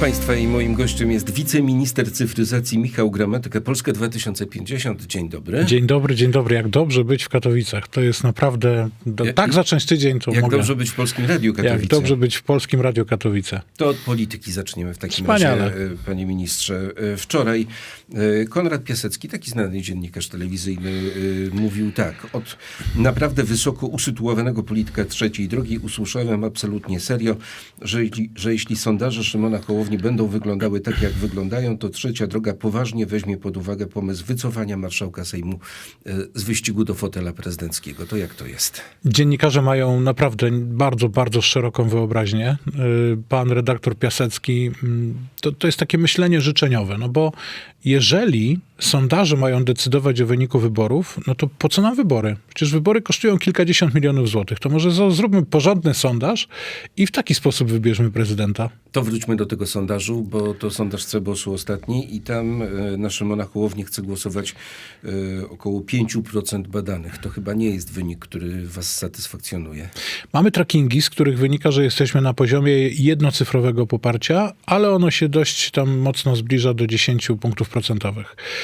Państwa i moim gościem jest wiceminister cyfryzacji Michał Gramatyka, Polska 2050. Dzień dobry. Dzień dobry, dzień dobry. Jak dobrze być w Katowicach. To jest naprawdę... Do, Jak- tak zacząć tydzień, to Jak mogę. dobrze być w Polskim Radiu Katowice. Jak dobrze być w Polskim Radio Katowice. To od polityki zaczniemy w takim Wspaniale. razie, panie ministrze. E, Wczoraj e, Konrad Piasecki, taki znany dziennikarz telewizyjny, e, mówił tak. Od naprawdę wysoko usytuowanego polityka trzeciej drogi usłyszałem absolutnie serio, że, jeśli- że jeśli sondaże Szymona Hołowni będą wyglądały tak, jak wyglądają, to trzecia droga poważnie weźmie pod uwagę pomysł wycofania marszałka Sejmu e, z wyścigu do fotela prezydenckiego. To jak to jest? Dziennikarze mają naprawdę bardzo, bardzo szeroką wyobraźnię. Yy, Pan redaktor Piasecki, mm, to, to jest takie myślenie życzeniowe, no bo jeżeli sondaże mają decydować o wyniku wyborów, no to po co nam wybory? Przecież wybory kosztują kilkadziesiąt milionów złotych. To może zróbmy porządny sondaż i w taki sposób wybierzmy prezydenta. To wróćmy do tego sondażu, bo to sondaż Cebosu ostatni i tam e, na Szymona Hołownię chce głosować e, około 5% badanych. To chyba nie jest wynik, który was satysfakcjonuje. Mamy trackingi, z których wynika, że jesteśmy na poziomie jednocyfrowego poparcia, ale ono się dość tam mocno zbliża do 10 punktów procentowych.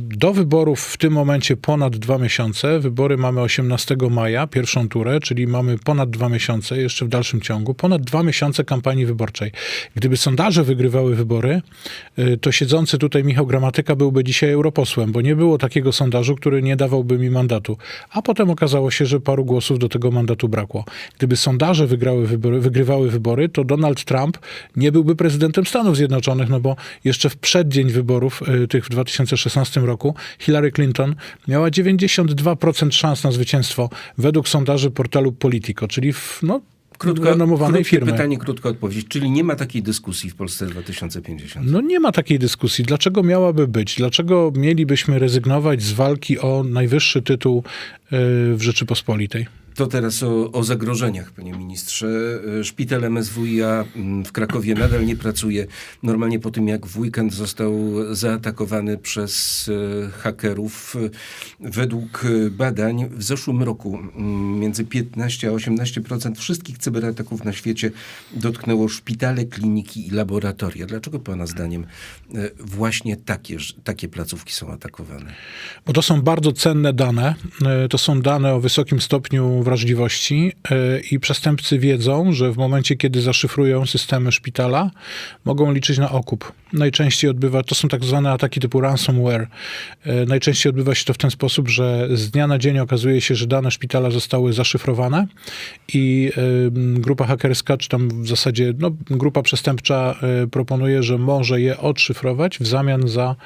Do wyborów w tym momencie ponad dwa miesiące. Wybory mamy 18 maja, pierwszą turę, czyli mamy ponad dwa miesiące jeszcze w dalszym ciągu. Ponad dwa miesiące kampanii wyborczej. Gdyby sondaże wygrywały wybory, y, to siedzący tutaj Michał Gramatyka byłby dzisiaj europosłem, bo nie było takiego sondażu, który nie dawałby mi mandatu. A potem okazało się, że paru głosów do tego mandatu brakło. Gdyby sondaże wygrały wybory, wygrywały wybory, to Donald Trump nie byłby prezydentem Stanów Zjednoczonych, no bo jeszcze w przeddzień wyborów, y, tych w 2016 roku, Hillary Clinton miała 92% szans na zwycięstwo według sondaży portalu Politico, czyli w no, Krótko, renomowanej krótkie firmy. pytanie, krótka odpowiedź. Czyli nie ma takiej dyskusji w Polsce 2050. No nie ma takiej dyskusji. Dlaczego miałaby być? Dlaczego mielibyśmy rezygnować z walki o najwyższy tytuł y, w Rzeczypospolitej? To teraz o, o zagrożeniach, panie ministrze. E, Szpital MSWiA mm, w Krakowie nadal nie pracuje. Normalnie po tym, jak w weekend został zaatakowany przez e, hakerów. E, Według badań w zeszłym roku mm, między 15 a 18% wszystkich cyberataków na świecie dotknęło szpitale, kliniki i laboratoria. Dlaczego pana zdaniem właśnie takie, takie placówki są atakowane? Bo to są bardzo cenne dane. To są dane o wysokim stopniu wrażliwości y, i przestępcy wiedzą, że w momencie, kiedy zaszyfrują systemy szpitala, mogą liczyć na okup. Najczęściej odbywa, to są tak zwane ataki typu ransomware. Y, Najczęściej odbywa się to w ten sposób, że z dnia na dzień okazuje się, że dane szpitala zostały zaszyfrowane i grupa hakerska, czy tam w zasadzie no, grupa przestępcza y, proponuje, że może je odszyfrować w zamian za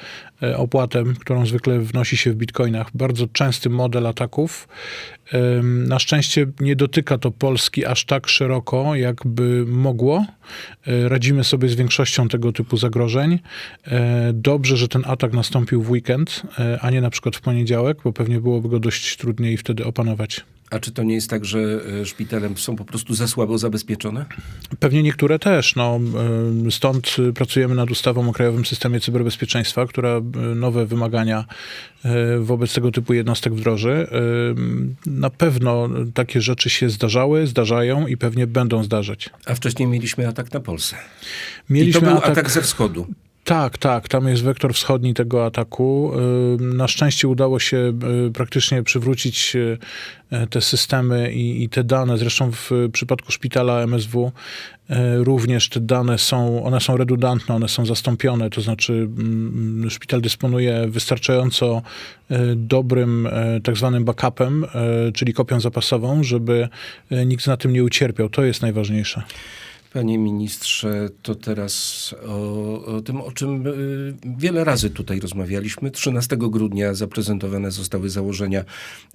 y, opłatę, którą zwykle wnosi się w bitcoinach. Bardzo częsty model ataków. Na szczęście nie dotyka to Polski aż tak szeroko, jakby mogło. Y, Radzimy sobie z większością tego typu zagrożeń. Y, Dobrze, że ten atak nastąpił w weekend, a nie na przykład w poniedziałek, bo pewnie byłoby go dość trudniej wtedy opanować. A czy to nie jest tak, że e, szpitale są po prostu za słabo zabezpieczone? Pewnie niektóre też. No, y, stąd y, pracujemy nad ustawą o Krajowym Systemie Cyberbezpieczeństwa, która nowe wymagania wobec tego typu jednostek wdroży. Na pewno takie rzeczy się zdarzały, zdarzają i pewnie będą zdarzać. A wcześniej mieliśmy atak na Polsę. Mieliśmy I to był atak- atak ze wschodu. Tak, tak, tam jest wektor wschodni tego ataku. Y, Na szczęście udało się y, praktycznie przywrócić y, te systemy i, i te dane. Zresztą w przypadku szpitala MSW y, również te dane są, one są redundantne, one są zastąpione, to znaczy mm, szpital dysponuje wystarczająco y, dobrym y, tak zwanym backupem, y, czyli kopią zapasową, żeby y, nikt na tym nie ucierpiał. To jest najważniejsze. Panie ministrze, to teraz o, o tym, o czym y, wiele razy tutaj rozmawialiśmy. 13 grudnia zaprezentowane zostały założenia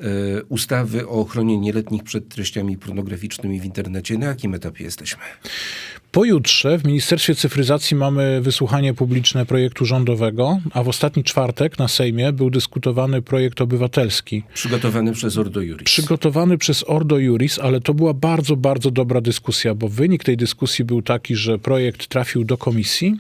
y, ustawy o ochronie nieletnich przed treściami pornograficznymi w internecie. Na jakim etapie jesteśmy? Pojutrze w Ministerstwie Cyfryzacji mamy wysłuchanie publiczne projektu rządowego, a w ostatni czwartek na Sejmie był dyskutowany projekt obywatelski. Przygotowany przez Ordo Juris. Przygotowany przez Ordo Juris, ale to była bardzo, bardzo dobra dyskusja, bo wynik tej dyskusji był taki, że projekt trafił do komisji,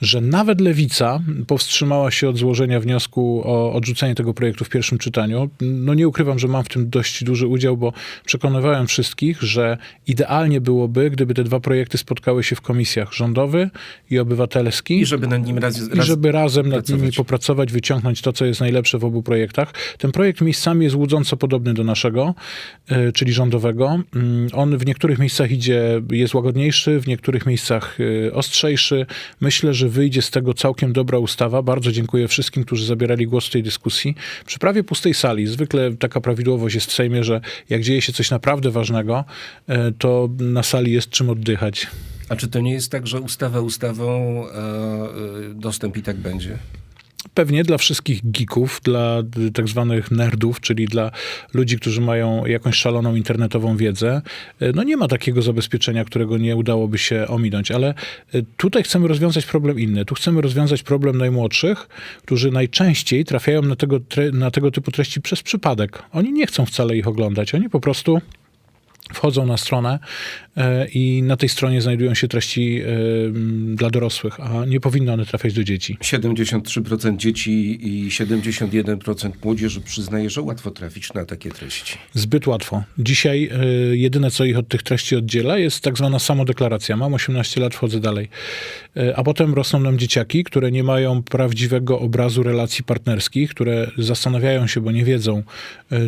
że nawet Lewica powstrzymała się od złożenia wniosku o odrzucenie tego projektu w pierwszym czytaniu. No nie ukrywam, że mam w tym dość duży udział, bo przekonywałem wszystkich, że idealnie byłoby, gdyby te dwa projekty spotkały się w komisjach rządowy i obywatelski. I żeby nad nim raz, I raz żeby razem nad pracować. nimi popracować, wyciągnąć to, co jest najlepsze w obu projektach. Ten projekt miejscami jest łudząco podobny do naszego, e, czyli rządowego. Mm, On w niektórych miejscach idzie, jest łagodniejszy, w niektórych miejscach e, ostrzejszy. Myślę, że wyjdzie z tego całkiem dobra ustawa. Bardzo dziękuję wszystkim, którzy zabierali głos w tej dyskusji. Przy prawie pustej sali, zwykle taka prawidłowość jest w Sejmie, że jak dzieje się coś naprawdę ważnego, e, to na sali jest czym oddychać. A czy to nie jest tak, że ustawa ustawą, a e, dostęp i tak będzie? Pewnie dla wszystkich geeków, dla tak zwanych nerdów, czyli dla ludzi, którzy mają jakąś szaloną internetową wiedzę, y, no nie ma takiego zabezpieczenia, którego nie udałoby się ominąć, ale y, tutaj chcemy rozwiązać problem inny. Tu chcemy rozwiązać problem najmłodszych, którzy najczęściej trafiają na tego, na tego typu treści przez przypadek. Oni nie chcą wcale ich oglądać, oni po prostu wchodzą na stronę e, i na tej stronie znajdują się treści e, dla dorosłych, a nie powinny one trafiać do dzieci. 73% dzieci i 71% młodzieży przyznaje, że łatwo trafić na takie treści. Zbyt łatwo. Dzisiaj y, jedyne, co ich od tych treści oddziela, jest tak zwana samodeklaracja. Mam 18 lat, wchodzę dalej. A potem rosną nam dzieciaki, które nie mają prawdziwego obrazu relacji partnerskich, które zastanawiają się, bo nie wiedzą,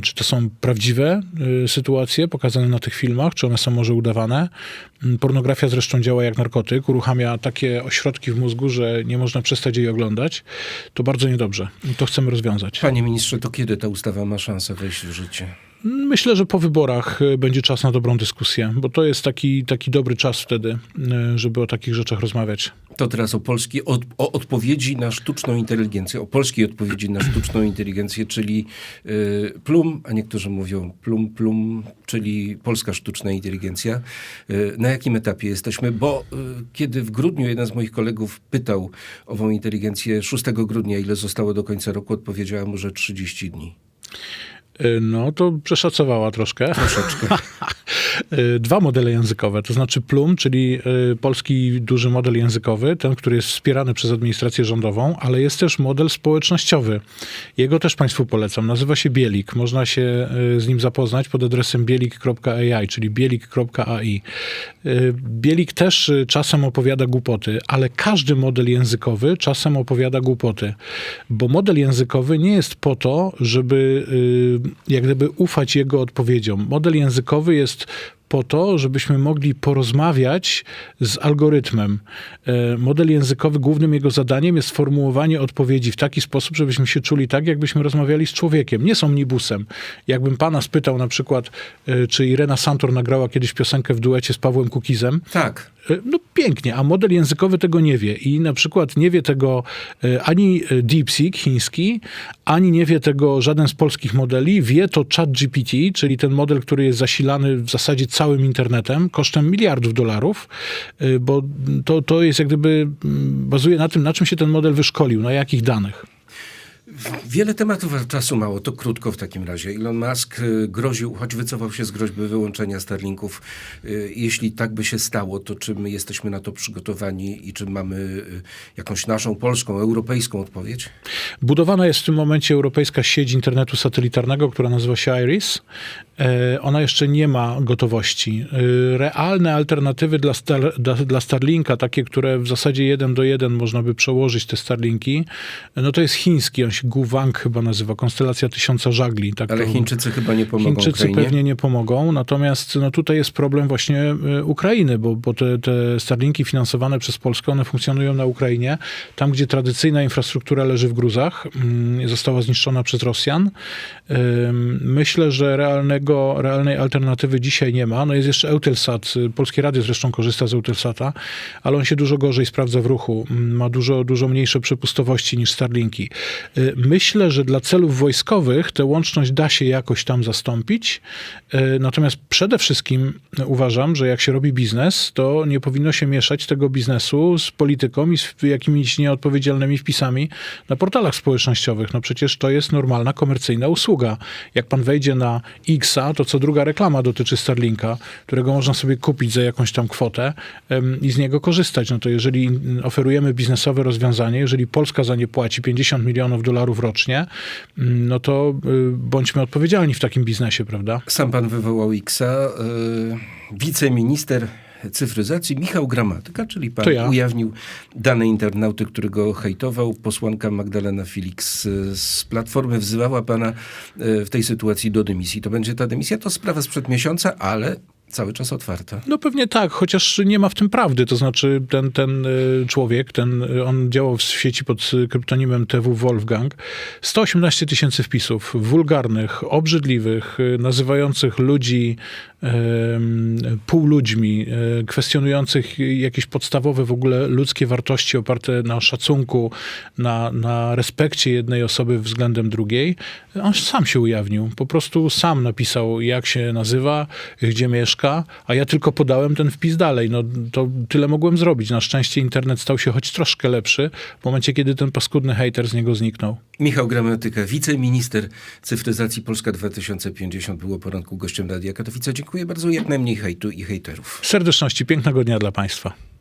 czy to są prawdziwe sytuacje pokazane na tych filmach, czy one są może udawane. Mm, Pornografia zresztą działa jak narkotyk, uruchamia takie ośrodki w mózgu, że nie można przestać jej oglądać. To bardzo niedobrze. I to chcemy rozwiązać. Panie ministrze, to kiedy ta ustawa ma szansę wejść w życie? Myślę, że po wyborach y, będzie czas na dobrą dyskusję, bo to jest taki, taki dobry czas wtedy, y, żeby o takich rzeczach rozmawiać. To teraz o polskiej, od, o odpowiedzi na sztuczną inteligencję, o polskiej odpowiedzi na sztuczną inteligencję, czyli y, plum, a niektórzy mówią plum, plum, czyli polska sztuczna inteligencja. Y, na jakim etapie jesteśmy? Bo y, kiedy w grudniu jeden z moich kolegów pytał ową inteligencję 6 grudnia, ile zostało do końca roku, odpowiedziała mu, że 30 dni. Y, No, to przeszacowała troszkę. Troszeczkę. Y, Dwa modele językowe, to znaczy Plum, czyli y, polski duży model językowy, ten, który jest wspierany przez administrację rządową, ale jest też model społecznościowy. Jego też Państwu polecam. Nazywa się Bielik. Można się y, z nim zapoznać pod adresem bielik.ai, czyli bielik.ai. Bielik też czasem opowiada głupoty, ale każdy model językowy czasem opowiada głupoty, bo model językowy nie jest po to, żeby jak gdyby ufać jego odpowiedziom. Model językowy jest po to, żebyśmy mogli porozmawiać z algorytmem. E, Model językowy, głównym jego zadaniem jest formułowanie odpowiedzi w taki sposób, żebyśmy się czuli tak, jakbyśmy rozmawiali z człowiekiem, nie z omnibusem. Jakbym pana spytał na przykład, e, czy Irena Santor nagrała kiedyś piosenkę w duecie z Pawłem Kukizem, tak. E, No pięknie, a model językowy tego nie wie. I na przykład nie wie tego ani DeepSeek chiński, ani nie wie tego żaden z polskich modeli. Wie to ChatGPT, czyli ten model, który jest zasilany w zasadzie całym internetem kosztem miliardów dolarów, e, bo to, to jest jak gdyby mm, bazuje na tym, na czym się ten model wyszkolił, na jakich danych. Wiele tematów, czasu mało, to krótko w takim razie. Elon Musk y, groził, choć wycofał się z groźby wyłączenia Starlinków. Y, Jeśli tak by się stało, to czy my jesteśmy na to przygotowani i czy mamy y, jakąś naszą polską, europejską odpowiedź? Budowana jest w tym momencie europejska sieć internetu satelitarnego, która nazywa się IRIS. E, Ona jeszcze nie ma gotowości. E, Realne alternatywy dla, Star, dla Starlinka, takie, które w zasadzie jeden do jeden można by przełożyć te Starlinki, no to jest chiński, on się Guwang chyba nazywa, konstelacja tysiąca żagli. Tak Ale to- Chińczycy chyba nie pomogą Chińczycy Ukrainie. pewnie nie pomogą, natomiast no, tutaj jest problem właśnie e, Ukrainy, bo, bo te, te Starlinki finansowane przez Polskę, one funkcjonują na Ukrainie, tam gdzie tradycyjna infrastruktura leży w gruzach, mm, została zniszczona przez Rosjan. Myślę, że realnego, realnej alternatywy dzisiaj nie ma. No jest jeszcze Eutelsat, y, Polskie Radio zresztą korzysta z Eutelsata, ale on się dużo gorzej sprawdza w ruchu, Mm, ma dużo, dużo mniejsze przepustowości niż Starlinki. Myślę, że dla celów wojskowych tę łączność da się jakoś tam zastąpić. E, Natomiast przede wszystkim uważam, że jak się robi biznes, to nie powinno się mieszać tego biznesu z polityką i z jakimiś nieodpowiedzialnymi wpisami na portalach społecznościowych. No przecież to jest normalna komercyjna usługa. Jak pan wejdzie na Xa, to co druga reklama dotyczy Starlinka, którego można sobie kupić za jakąś tam kwotę i z niego korzystać. No to jeżeli oferujemy biznesowe rozwiązanie, jeżeli Polska za nie płaci 50 milionów dolarów rocznie, mm, no to y, bądźmy odpowiedzialni w takim biznesie, prawda? Sam pan wywołał Xa. y, Wiceminister cyfryzacji Michał Gramatyka, czyli pan ja. ujawnił dane internauty, który go hejtował. Posłanka Magdalena Felix y, z Platformy wzywała pana w tej sytuacji do dymisji. To będzie ta dymisja? To sprawa sprzed miesiąca, ale cały czas otwarta. No pewnie tak, chociaż nie ma w tym prawdy. To znaczy ten, ten y, człowiek, ten, y, on działał w sieci pod y, kryptonimem TW Wolfgang. 118 tysięcy wpisów, wulgarnych, obrzydliwych, nazywających ludzi półludźmi, kwestionujących jakieś podstawowe w ogóle ludzkie wartości oparte na szacunku, na, na respekcie jednej osoby względem drugiej. On sam się ujawnił. Po prostu sam napisał, jak się nazywa, gdzie mieszka, a ja tylko podałem ten wpis dalej. No to tyle mogłem zrobić. Na szczęście internet stał się choć troszkę lepszy w momencie, kiedy ten paskudny hejter z niego zniknął. Michał Gramatyka, wiceminister cyfryzacji Polska 2050 było poranku gościem Radia Katowice. Dziękuję bardzo. Jak najmniej hejtu i hejterów. Serdeczności, pięknego dnia dla Państwa.